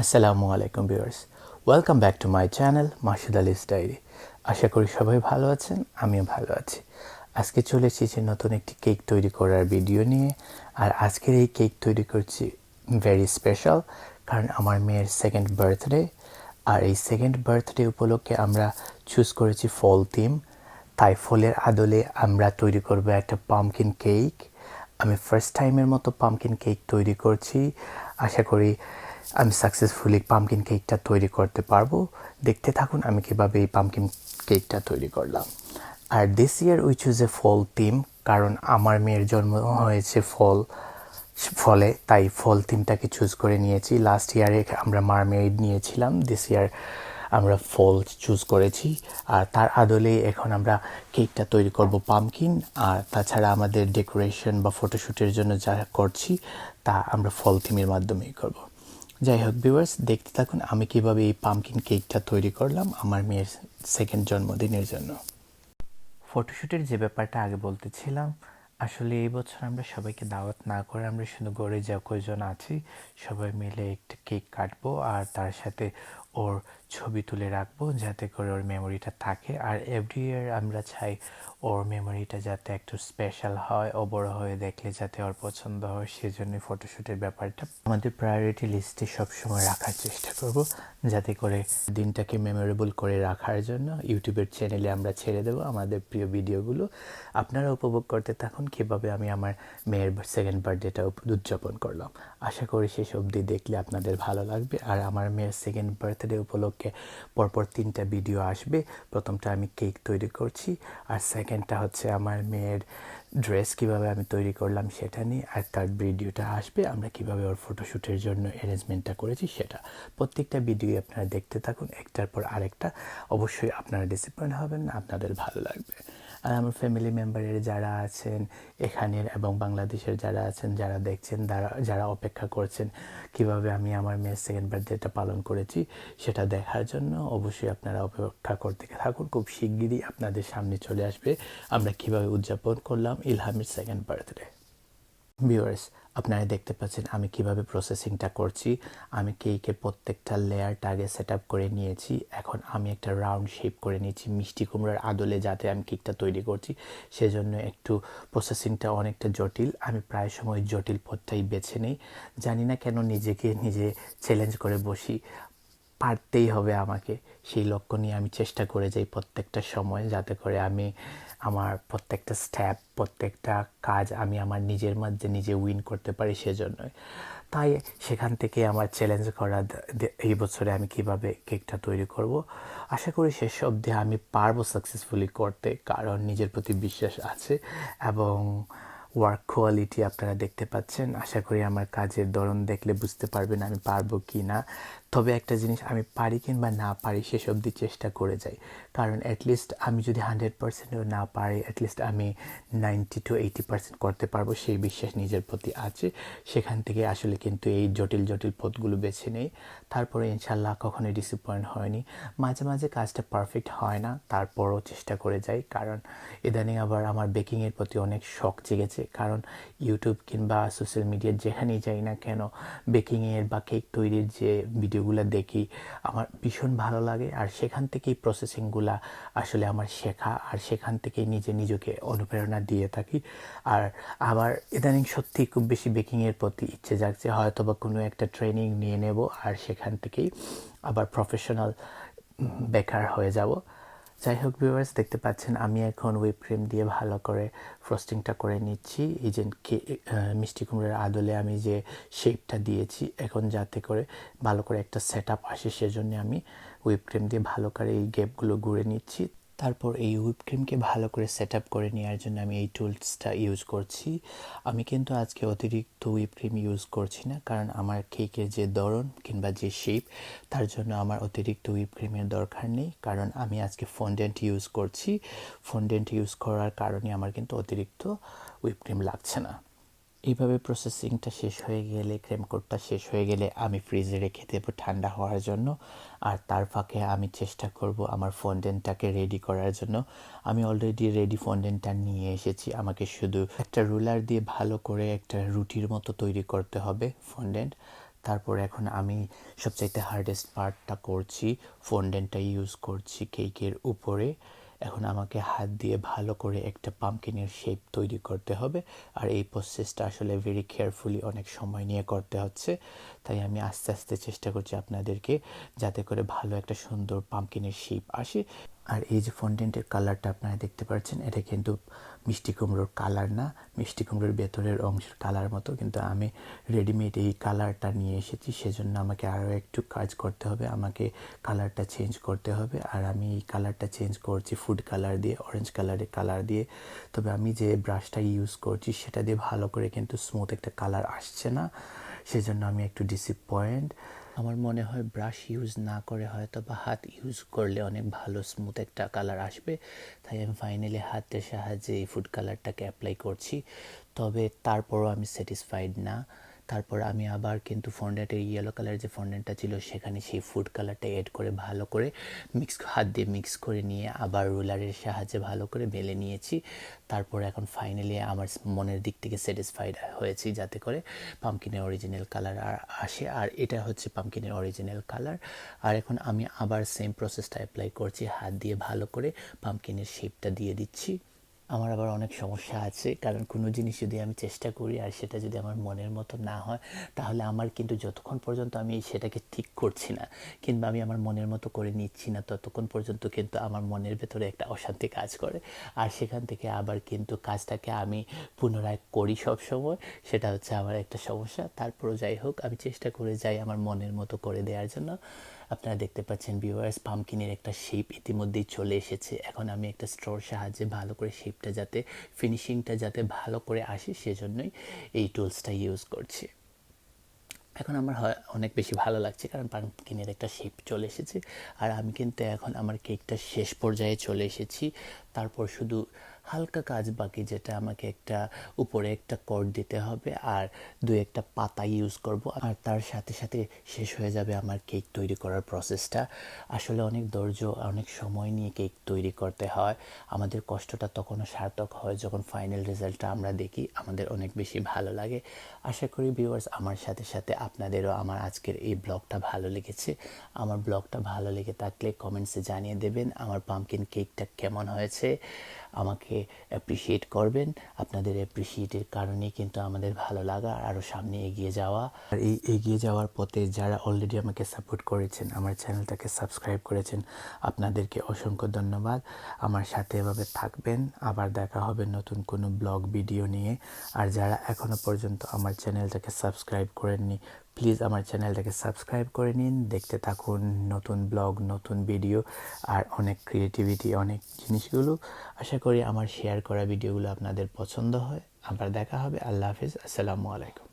আসসালামু আলাইকুম viewers welcome back to my channel Masud Alis diary আশা করি সবাই ভালো আছেন, আমিও ভালো আছি। আজকে চলে এসেছি নতুন একটি কেক তৈরি করার ভিডিও নিয়ে। আর আজকের এই কেক তৈরি করছি ভেরি স্পেশাল কারণ আমার মেয়ের সেকেন্ড বার্থডে আর এই সেকেন্ড বার্থডে উপলক্ষে আমরা চুজ করেছি ফল থিম তাই ফলের আদলে আমরা তৈরি করব একটা পামকিন কেক আমি ফার্স্ট টাইমের মতো পামকিন কেক তৈরি করছি। আশা করি আমি সাকসেসফুলি পামকিন কেকটা তৈরি করতে পারব। দেখতে থাকুন আমি কীভাবে এই পামকিন কেকটা তৈরি করলাম। আর this year which choose a fall theme কারণ আমার মেয়ের জন্ম হয়েছে ফল ফলে তাই ফল থিমটাকে চুজ করে নিয়েছি। লাস্ট ইয়ারে আমরা মারমেড নিয়েছিলাম দিস ইয়ার আমরা ফল চুজ করেছি। আর তার আদলে এখন আমরা কেকটা তৈরি করব পামকিন আর তাছাড়া আমাদের ডেকোরেশন বা ফটোশ্যুটের জন্য যা করছি, তা আমরা ফল থিমের মাধ্যমেই করব। যাই হোক ভিউয়ার্স দেখতে থাকুন আমি কীভাবে এই পামকিন কেকটা তৈরি করলাম আমার মেয়ের সেকেন্ড জন্মদিনের জন্য। ফটোশ্যুটের যে ব্যাপারটা আগে বলতেছিলাম, আসলে এই বছর আমরা সবাইকে দাওয়াত না করে আমরা শুধু গড়ে যা কয়জন আছি, সবাই মিলে একটা কেক কাটবো আর তার সাথে ওর ছবি তুলে রাখব যাতে করে ওর মেমোরিটা থাকে। আর এভরি ইয়ার আমরা চাই ওর মেমোরিটা যাতে একটু স্পেশাল হয় ও বড় হয়ে দেখলে যাতে ওর পছন্দ হয় সেজন্যই ফটোশ্যুটের ব্যাপারটা আমাদের প্রায়োরিটি লিস্টে সবসময় রাখার চেষ্টা করব, যাতে করে দিনটাকে মেমোরেবল করে রাখার জন্য। ইউটিউবের চ্যানেলে আমরা ছেড়ে দেবো আমাদের প্রিয় ভিডিওগুলো আপনারা উপভোগ করতে থাকুন। কীভাবে আমি আমার মেয়ের সেকেন্ড বার্থডেটা উদযাপন করলাম। আশা করি শেষ অবধি দেখলে আপনাদের ভালো লাগবে। আর আমার মেয়ের সেকেন্ড বার্থডে উপলক্ষে পরপর তিনটা ভিডিও আসবে। প্রথমটা আমি কেক তৈরি করছি, আর সেকেন্ডটা হচ্ছে আমার মেয়ের ড্রেস কীভাবে আমি তৈরি করলাম সেটা নিয়ে, আর থার্ড ভিডিওটা আসবে, আমরা কীভাবে ওর ফটোশ্যুটের জন্য অ্যারেঞ্জমেন্টটা করেছি সেটা। প্রত্যেকটা ভিডিও আপনারা দেখতে থাকুন, একটার পর আরেকটা। অবশ্যই আপনারা ডিসিপ্লিন হবেন, আপনাদের ভালো লাগবে। আর আমার ফ্যামিলি মেম্বারের যারা আছেন, এখানের এবং বাংলাদেশের যারা আছেন, যারা দেখছেন, যারা যারা অপেক্ষা করছেন, কীভাবে আমি আমার মেয়ের সেকেন্ড বার্থডেটা পালন করেছি সেটা দেখার জন্য অবশ্যই আপনারা অপেক্ষা করতে থাকুন। খুব শিগগিরই আপনাদের সামনে চলে আসবে। আমরা কীভাবে উদযাপন করলাম ইলহামের সেকেন্ড বার্থডে ভিউয়ার্স আপনারা দেখতে পাচ্ছেন আমি কীভাবে প্রসেসিংটা করছি। আমি কেকের প্রত্যেকটা লেয়ারটা আগে সেট করে নিয়েছি। এখন আমি একটা রাউন্ড শেপ করে নিয়েছি, মিষ্টি কুমড়ার আদলে যাতে আমি কেকটা তৈরি করছি। সেজন্য একটু প্রসেসিংটা অনেকটা জটিল। আমি প্রায় সময় জটিল পথটাই বেছে নিই। জানি না কেন নিজেকে নিজে চ্যালেঞ্জ করে বসি। পারতেই হবে আমাকে। সেই লক্ষ্য নিয়ে আমি চেষ্টা করে যাই প্রত্যেকটা সময়, যাতে করে আমি আমার প্রত্যেকটা স্টেপ প্রত্যেকটা কাজ আমি আমার নিজের মধ্যে নিজে উইন করতে পারি সেজন্যই। তাই সেখান থেকে আমার চ্যালেঞ্জ করা এই বছরে আমি কীভাবে কেকটা তৈরি করব, আশা করি শেষ অবধি আমি পারব সাকসেসফুলি করতে, কারণ নিজের প্রতি বিশ্বাস আছে এবং ওয়ার্ক কোয়ালিটি আপনারা দেখতে পাচ্ছেন। আশা করি আমার কাজের ধরন দেখলে বুঝতে পারবেন আমি পারব কি না তবে একটা জিনিস আমি পারি কিংবা না পারি শেষ অবধি চেষ্টা করে যাই। কারণ অ্যাটলিস্ট আমি যদি হান্ড্রেড পার্সেন্টও না পারি অ্যাটলিস্ট আমি নাইনটি টু এইটি পার্সেন্ট করতে পারব সেই বিশ্বাস নিজের প্রতি আছে। সেখান থেকে আসলে কিন্তু এই জটিল জটিল পথগুলো বেছে নেই। তারপরে ইনশাল্লাহ কখনোই ডিসঅ্যাপয়েন্ট হয়নি। মাঝে মাঝে কাজটা পারফেক্ট হয় না, তারপরও চেষ্টা করে যাই। কারণ ইদানিং আবার আমার বেকিংয়ের প্রতি অনেক শখ জেগেছে। কারণ ইউটিউব কিংবা সোশ্যাল মিডিয়ার যেখানেই যাই না কেন বেকিংয়ের বা কেক তৈরির যে ভিডিওগুলো দেখি, আমার ভীষণ ভালো লাগে। আর সেখান থেকেই প্রসেসিংগুলা আসলে আমার শেখা, আর সেখান থেকেই নিজে নিজেকে অনুপ্রেরণা দিয়ে থাকি। আর আমার ইদানিং সত্যি খুব বেশি বেকিংয়ের প্রতি ইচ্ছে জাগছে হয়তো বা কোনো একটা ট্রেনিং নিয়ে নেব, আর সেখান থেকেই আবার প্রফেশনাল বেকার হয়ে যাব। যাই হোক ভিউয়ার্স দেখতে পাচ্ছেন আমি এখন হুইপ ক্রিম দিয়ে ভালো করে ফ্রস্টিংটা করে নিচ্ছি। এই যে মিষ্টি কুমড়োর আদলে আমি যে শেপটা দিয়েছি, এখন যাতে করে ভালো করে একটা সেট আপ আসে, সেজন্য আমি হুইপ ক্রিম দিয়ে ভালো করে এই গ্যাপগুলো ঘুরে নিচ্ছি। তারপর এই হুইপ ক্রিমকে ভালো করে সেট আপ করে নেওয়ার জন্য আমি এই টুলসটা ইউজ করছি। আমি কিন্তু আজকে অতিরিক্ত হুইপ ক্রিম ইউজ করছি না, কারণ আমার কেকের যে ধরন কিংবা যে শেপ তার জন্য আমার অতিরিক্ত হুইপ ক্রিমের দরকার নেই, কারণ আমি আজকে ফন্ডেন্ট ইউজ করছি। ফন্ডেন্ট ইউজ করার কারণে আমার কিন্তু অতিরিক্ত হুইপ ক্রিম লাগছে না। এইভাবে প্রসেসিংটা শেষ হয়ে গেলে ক্রেম কোটটা শেষ হয়ে গেলে আমি ফ্রিজে রেখে দেবো ঠান্ডা হওয়ার জন্য। আর তার ফাঁকে আমি চেষ্টা করব আমার ফন্ডেন্টটাকে রেডি করার জন্য। আমি অলরেডি রেডি ফন্ডেন্টটা নিয়ে এসেছি। আমাকে শুধু একটা রুলার দিয়ে ভালো করে একটা রুটির মতো তৈরি করতে হবে ফন্ডেন্ট তারপর এখন আমি সবচাইতে হার্ডেস্ট পার্টটা করছি ফন্ডেন্টটা ইউজ করছি কেকের উপরে। এখন আমাকে হাত দিয়ে ভালো করে একটা পাম্পকিনের শেপ তৈরি করতে হবে। আর এই প্রসেসটা আসলে ভেরি কেয়ারফুলি অনেক সময় নিয়ে করতে হচ্ছে। তাই আমি আস্তে আস্তে চেষ্টা করছি আপনাদেরকে যাতে করে ভালো একটা সুন্দর পাম্পকিনের শেপ আসে। আর এই যে ফন্ডেন্টের কালারটা আপনারা দেখতে পাচ্ছেন, এটা কিন্তু মিষ্টি কুমড়োর কালার না, মিষ্টি কুমড়োর ভেতরের অংশের কালার মতো, কিন্তু আমি রেডিমেড এই কালারটা নিয়ে এসেছি, সেজন্য আমাকে আরও একটু কাজ করতে হবে, আমাকে কালারটা চেঞ্জ করতে হবে, আর আমি এই কালারটা চেঞ্জ করছি ফুড কালার দিয়ে অরেঞ্জ কালারের কালার দিয়ে, তবে আমি যে ব্রাশটা ইউজ করছি, সেটা দিয়ে ভালো করে কিন্তু স্মুথ একটা কালার আসছে না। সেজন্য আমি একটু ডিসঅ্যাপয়েন্ট আমার মনে হয় ব্রাশ ইউজ না করে হয়তো বা হাত ইউজ করলে অনেক ভালো স্মুথ একটা কালার আসবে। তাই আমি ফাইনালি হাতের সাহায্যে এই ফুড কালারটাকে অ্যাপ্লাই করছি। তবে তারপরও আমি স্যাটিসফাইড না। তারপর আমি আবার কিন্তু ফন্ডেন্টের ইয়েলো কালারের যে ফন্ডেন্টটা ছিল, সেখানে সেই ফুড কালারটা এড করে ভালো করে মিক্স হাত দিয়ে মিক্স করে নিয়ে আবার রুলারের সাহায্যে ভালো করে বেলে নিয়েছি। তারপর এখন ফাইনালি আমার মনের দিক থেকে স্যাটিসফাইড হয়েছি যাতে করে পামকিনের অরিজিনাল কালার আর আসে। আর এটা হচ্ছে পামকিনের অরিজিনাল কালার আর এখন আমি আবার সেম প্রসেসটা অ্যাপ্লাই করছি, হাত দিয়ে ভালো করে পামকিনের শেপটা দিয়ে দিচ্ছি। আমার আবার অনেক সমস্যা আছে। কারণ কোনো জিনিস যদি আমি চেষ্টা করি আর সেটা যদি আমার মনের মতো না হয়, তাহলে আমার কিন্তু যতক্ষণ পর্যন্ত আমি সেটাকে ঠিক করছি না কিংবা আমি আমার মনের মতো করে নিচ্ছি না, ততক্ষণ পর্যন্ত কিন্তু আমার মনের ভেতরে একটা অশান্তি কাজ করে। আর সেখান থেকে আবার কিন্তু কাজটাকে আমি পুনরায় করি সব সময় সেটা হচ্ছে আমার একটা সমস্যা। তারপরও যাই হোক, আমি চেষ্টা করে যাই আমার মনের মতো করে দেওয়ার জন্য। আপনারা দেখতে পাচ্ছেন ভিউয়ার্স পামকিনের একটা শেপ ইতিমধ্যেই চলে এসেছে। এখন আমি একটা স্ট্রোর সাহায্যে ভালো করে শেপটা যাতে ফিনিশিংটা যাতে ভালো করে আসে, সেজন্যই এই টুলসটা ইউজ করছি। এখন আমার অনেক বেশি ভালো লাগছে, কারণ পামকিনের একটা শেপ চলে এসেছে। আর আমি কিন্তু এখন আমার কেকটা শেষ পর্যায়ে চলে এসেছি। তারপর শুধু হালকা কাজ বাকি যেটা আমাকে একটা উপরে একটা কট দিতে হবে আর দু একটা পাতা ইউজ করব। আর তার সাথে সাথে শেষ হয়ে যাবে আমার কেক তৈরি করার প্রসেসটা আসলে অনেক ধৈর্য, অনেক সময় নিয়ে কেক তৈরি করতে হয়। আমাদের কষ্টটা তখনও সার্থক হয় যখন ফাইনাল রেজাল্টটা আমরা দেখি, আমাদের অনেক বেশি ভালো লাগে। আশা করি ভিউয়ার্স আমার সাথে সাথে আপনাদেরও আমার আজকের এই ব্লগটা ভালো লেগেছে। আমার ব্লগটা ভালো লেগে থাকলে কমেন্টসে জানিয়ে দেবেন আমার পামকিন কেকটা কেমন হয়েছে। আমাকে অ্যাপ্রিসিয়েট করবেন। আপনাদের অ্যাপ্রিসিয়েটের কারণেই কিন্তু আমাদের ভালো লাগা আর আরও সামনে এগিয়ে যাওয়া। আর এই এগিয়ে যাওয়ার পথে যারা অলরেডি আমাকে সাপোর্ট করেছেন, আমার চ্যানেলটাকে সাবস্ক্রাইব করেছেন, আপনাদেরকে অসংখ্য ধন্যবাদ। আমার সাথে এভাবে থাকবেন। আবার দেখা হবে নতুন কোনো ব্লগ ভিডিও নিয়ে। আর যারা এখনও পর্যন্ত আমার চ্যানেলটাকে সাবস্ক্রাইব করেননি প্লিজ আমার চ্যানেলটাকে সাবস্ক্রাইব করে নিন, দেখতে থাকুন নতুন ব্লগ নতুন ভিডিও আর অনেক ক্রিয়েটিভিটি অনেক জিনিসগুলো। আশা করি আমার শেয়ার করা ভিডিওগুলো আপনাদের পছন্দ হয়। আবার দেখা হবে। আল্লাহ হাফিজ। আসসালামু আলাইকুম।